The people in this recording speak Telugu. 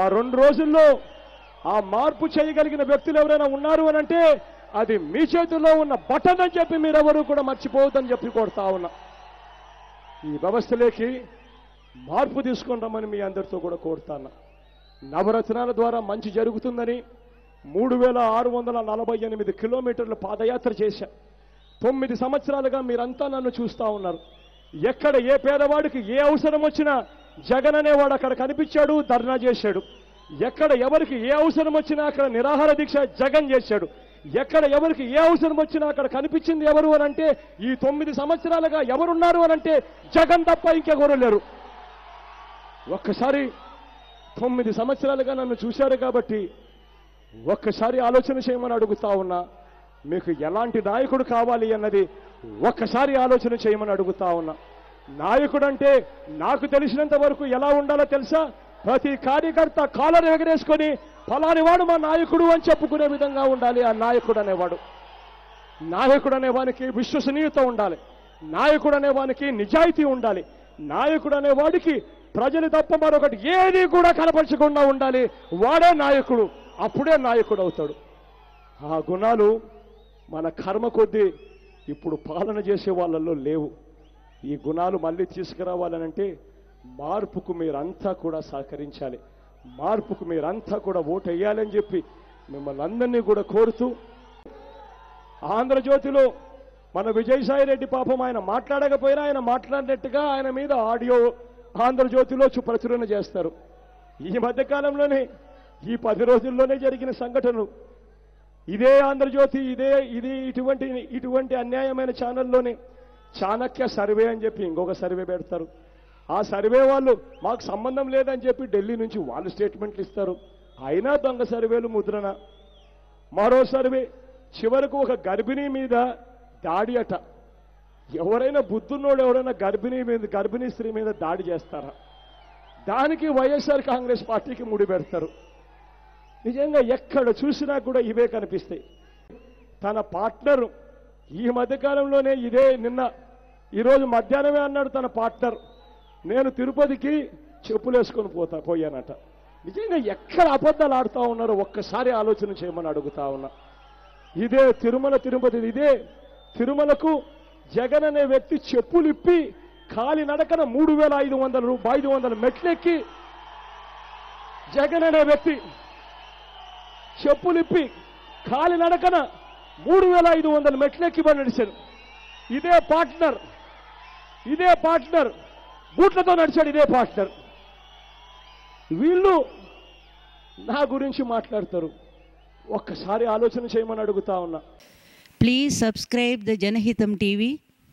ఆ రెండు రోజుల్లో ఆ మార్పు చేయగలిగిన వ్యక్తులు ఎవరైనా ఉన్నారు అని అంటే అది మీ చేతుల్లో ఉన్న బటన్ అని చెప్పి మీరెవరూ కూడా మర్చిపోవద్దని చెప్పి కొడతా ఉన్నా. ఈ వ్యవస్థలోకి మార్పు తీసుకొని రమ్మని మీ అందరితో కూడా కోరుతాను నవరత్నాల ద్వారా మంచి జరుగుతుందని మూడు వేల ఆరు వందల నలభై ఎనిమిది కిలోమీటర్లు పాదయాత్ర చేశా. తొమ్మిది సంవత్సరాలుగా మీరంతా నన్ను చూస్తా ఉన్నారు. ఎక్కడ ఏ పేదవాడికి ఏ అవసరం వచ్చినా జగన్ అనేవాడు అక్కడ కనిపించాడు ధర్నా చేశాడు. ఎక్కడ ఎవరికి ఏ అవసరం వచ్చినా అక్కడ నిరాహార దీక్ష జగన్ చేశాడు. ఎక్కడ ఎవరికి ఏ అవసరం వచ్చినా అక్కడ కనిపించింది ఎవరు అని అంటే ఈ తొమ్మిది సంవత్సరాలుగా ఎవరున్నారు అని అంటే జగన్ తప్ప ఇంకెవరు లేరు. ఒక్కసారి తొమ్మిది సంవత్సరాలుగా నన్ను చూశారు కాబట్టి ఒక్కసారి ఆలోచన చేయమని అడుగుతా ఉన్నా మీకు ఎలాంటి నాయకుడు కావాలి అన్నది ఒక్కసారి ఆలోచన చేయమని అడుగుతా ఉన్నా. నాయకుడు అంటే నాకు తెలిసినంత వరకు ఎలా ఉండాలో తెలుసా? ప్రతి కార్యకర్త కాలర్ ఎగరేసుకొని ఫలాని వాడు మా నాయకుడు అని చెప్పుకునే విధంగా ఉండాలి. ఆ నాయకుడు అనేవాడు. నాయకుడు అనేవానికి విశ్వసనీయత ఉండాలి. నాయకుడు అనేవానికి నిజాయితీ ఉండాలి. నాయకుడు అనేవాడికి ప్రజలు తప్ప మరొకటి ఏది కూడా కనపరచకుండా ఉండాలి. వాడే నాయకుడు. అప్పుడే నాయకుడు అవుతాడు. ఆ గుణాలు మన కర్మ కొద్దీ ఇప్పుడు పాలన చేసే వాళ్ళల్లో లేవు. ఈ గుణాలు మళ్ళీ తీసుకురావాలనంటే మార్పుకు మీరంతా కూడా సహకరించాలి. మార్పుకు మీరంతా కూడా ఓటు చెప్పి మిమ్మల్ని అందరినీ కూడా కోరుతూ ఆంధ్రజ్యోతిలో మన విజయసాయి రెడ్డి పాపం ఆయన మాట్లాడకపోయినా ఆయన మాట్లాడినట్టుగా ఆయన మీద ఆడియో ఆంధ్రజ్యోతిలో ప్రచురణ చేస్తారు. ఈ మధ్యకాలంలోనే ఈ పది రోజుల్లోనే జరిగిన సంఘటనలు. ఇదే ఆంధ్రజ్యోతి ఇదే ఇది ఇటువంటి ఇటువంటి అన్యాయమైన ఛానల్లోనే చాణక్య సర్వే అని చెప్పి ఇంకొక సర్వే పెడతారు. ఆ సర్వే వాళ్ళు మాకు సంబంధం లేదని చెప్పి ఢిల్లీ నుంచి వాళ్ళు స్టేట్మెంట్లు ఇస్తారు. అయినా దొంగ సర్వేలు ముద్రణ. మరో సర్వే చివరకు ఒక గర్భిణీ మీద దాడి అట. ఎవరైనా బుద్ధున్నోడు ఎవరైనా గర్భిణీ మీద గర్భిణీ స్త్రీ మీద దాడి చేస్తారా? దానికి వైఎస్ఆర్ కాంగ్రెస్ పార్టీకి ముడి పెడతారు. నిజంగా ఎక్కడ చూసినా కూడా ఇవే కనిపిస్తాయి. తన పార్ట్నరు ఈ మధ్యకాలంలోనే ఇదే నిన్న ఈరోజు మధ్యాహ్నమే అన్నాడు తన పార్ట్నర్. నేను తిరుపతికి చెప్పులేసుకొని పోతా పోయానట. నిజంగా ఎక్కడ అబద్ధాలు ఆడుతూ ఉన్నారో ఒక్కసారి ఆలోచన చేయమని అడుగుతా ఉన్నా. ఇదే తిరుమల తిరుపతి ఇదే తిరుమలకు జగన్ అనే వ్యక్తి చెప్పులు ఇప్పి కాలి నడకన మూడు వేల ఐదు వందల రూపాయి ఐదు వందల మెట్లెక్కి జగన్ అనే వ్యక్తి చెప్పులిప్పి కాలి నడకన మూడు వేల ఐదు వందల మెట్లెక్కి బండి నడిచాడు. ఇదే పార్ట్నర్ ఇదే పార్ట్నర్. బూట్లతో నడిచాడు ఇదే పాస్టర్. వీళ్ళు నా గురించి మాట్లాడతారు. ఒక్కసారి ఆలోచన చేయమని అడుగుతా ఉన్నా. Please subscribe the Janahitam TV